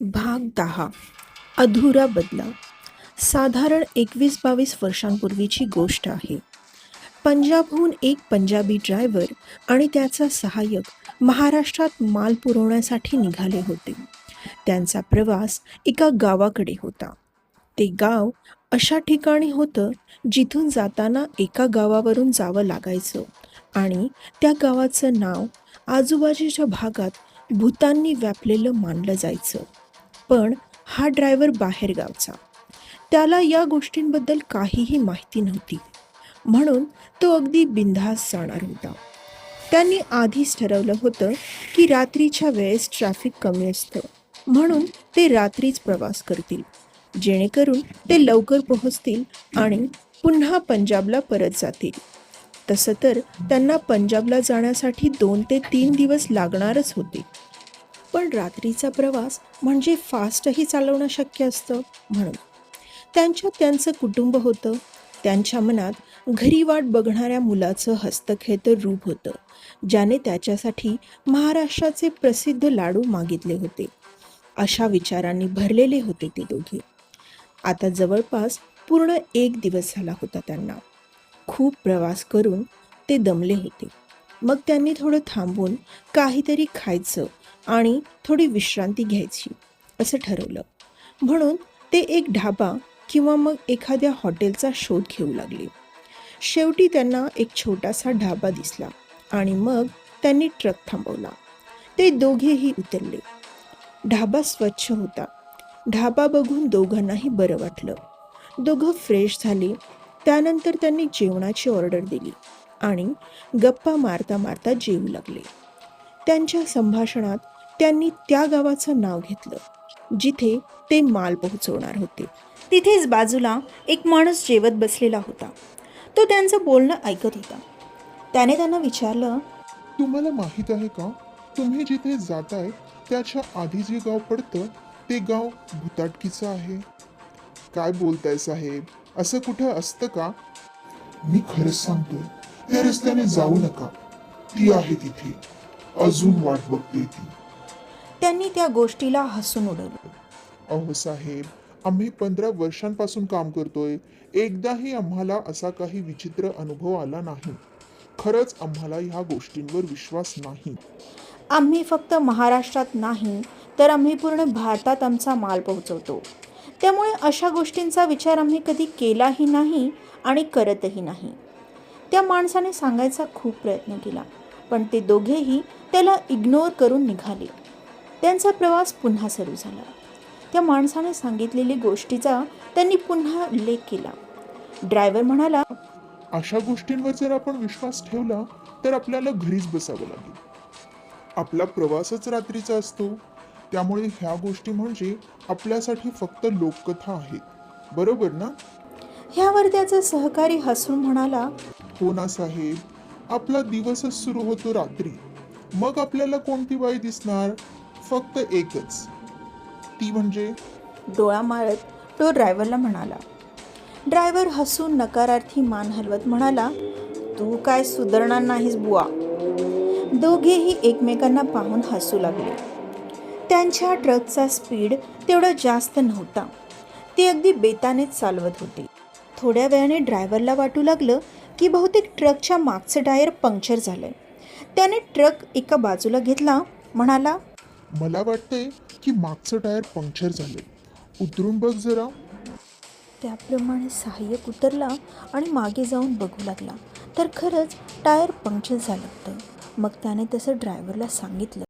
भाग दहा. अधुरा बदला. साधारण एकवीस बावीस वर्षांपूर्वीची गोष्ट आहे. पंजाबहून एक पंजाबी ड्रायव्हर आणि त्याचा सहाय्यक महाराष्ट्रात माल पुरवण्यासाठी निघाले होते. त्यांचा प्रवास एका गावाकडे होता. ते गाव अशा ठिकाणी होतं जिथून जाताना एका गावावरून जावं लागायचं आणि त्या गावाचं नाव आजूबाजूच्या भागात भूतांनी व्यापलेलं मानलं जायचं. पण हा ड्रायव्हर बाहेरगावचा. त्याला या गोष्टींबद्दल काहीही माहिती नव्हती. म्हणून तो अगदी बिंधास जाणार होता. त्यांनी आधीच ठरवलं होतं की रात्रीच्या वेळेस ट्रॅफिक कमी असतं. म्हणून ते रात्रीच प्रवास करतील. जेणेकरून ते लवकर पोहोचतील आणि पुन्हा पंजाबला परत जातील. तसं तर त्यांना पंजाबला जाण्यासाठी दोन ते तीन दिवस लागणारच होते. पण रात्रीचा प्रवास म्हणजे फास्टही चालवणं शक्य असतं म्हणून. त्यांच्यात त्यांचं कुटुंब होतं. त्यांच्या मनात घरी वाट बघणाऱ्या मुलाचं हस्तखेत रूप होतं ज्याने त्याच्यासाठी महाराष्ट्राचे प्रसिद्ध लाडू मागितले होते. अशा विचारांनी भरलेले होते ते दोघे. आता जवळपास पूर्ण एक दिवस झाला होता त्यांना. खूप प्रवास करून ते दमले होते. मग त्यांनी थोडं थांबून काहीतरी खायचं आणि थोडी विश्रांती घ्यायची असं ठरवलं. म्हणून ते एक ढाबा किंवा मग एखाद्या हॉटेलचा शोध घेऊ लागले. शेवटी त्यांना एक छोटासा ढाबा दिसला आणि मग त्यांनी ट्रक थांबवला. ते दोघेही उतरले. ढाबा स्वच्छ होता. ढाबा बघून दोघांनाही बरं वाटलं. दोघं फ्रेश झाले. त्यानंतर त्यांनी जेवणाची ऑर्डर दिली. आणि गप्पा मारता मारता जेवू लागले. त्यांच्या संभाषणात त्यांनी त्या गावाचं नाव घेतलं जिथे ते माल पोहोचवणार होते. तिथेच बाजूला एक माणूस जेवत बसलेला होता. तो त्यांचं बोलणं ऐकत होता. त्याने त्यांना विचारलं तुम्हाला माहीत आहे का? तुम्ही जिथे जाताय त्याच्या आधी जे गाव पडतं ते गाव भुताटकीचं आहे. काय बोलताय साहेब? असं कुठं असतं का? मी खरंच सांगतोय. त्या रस्त्याने जाऊ नका. ती आहे तिथे. अजून वाट बघते ती. त्यांनी त्या गोष्टीला हसून उडवलं. अहो साहेब आम्ही पंधरा वर्षांपासून काम करतोय. एकदाही आम्हाला असा काही विचित्र अनुभव आला नाही. खरंच आम्हाला ह्या गोष्टींवर विश्वास नाही. आम्ही फक्त महाराष्ट्रात नाही तर आम्ही पूर्ण भारतात आमचा माल पोहोचवतो. त्यामुळे अशा गोष्टींचा विचार आम्ही कधी केलाही नाही आणि करतही नाही. त्या माणसाने सांगायचा खूप प्रयत्न केला पण ते दोघेही त्याला इग्नोर करून निघाले. त्यांचा प्रवास पुन्हा सुरू झाला. त्या माणसाने सांगितलेली गोष्टीचा त्यांनी पुन्हा उल्लेख केला. ड्रायव्हर म्हणाला अशा गोष्टींवर जर आपण विश्वास ठेवला तर आपल्याला घरीच बसावं लागेल. आपला प्रवासच रात्रीचा असतो. त्यामुळे ह्या गोष्टी म्हणजे आपल्यासाठी फक्त लोककथा आहेत. बरोबर ना? ह्यावर त्याचा सहकारी हसून म्हणाला हो ना साहेब आपला दिवसच सुरू होतो रात्री. मग आपल्याला कोणती बाई दिसणार? फक्त एकच. ती म्हणजे? डोळा मारत तो ड्रायव्हरला म्हणाला ड्रायव्हर हसून नकारार्थी मान हलवत म्हणाला तू काय सुधारणार नाहीस बुवा. दोघेही एकमेकांना पाहून हसू लागले. त्यांच्या ट्रकचा स्पीड तेवढा जास्त नव्हता. ते अगदी बेतानेच चालवत होते. थोड्या वेळाने ड्रायव्हरला वाटू लागलं की बहुतेक ट्रकच्या मागचं टायर पंक्चर झालंय. त्याने ट्रक एका बाजूला घेतला म्हणाला मला वाटतंय की मागचं टायर पंक्चर झालं उतरून बघ जरा. त्याप्रमाणे सहाय्यक उतरला आणि मागे जाऊन बघू लागला. तर खरंच टायर पंक्चर झालं होतं. मग त्याने तसं ड्रायव्हरला सांगितलं.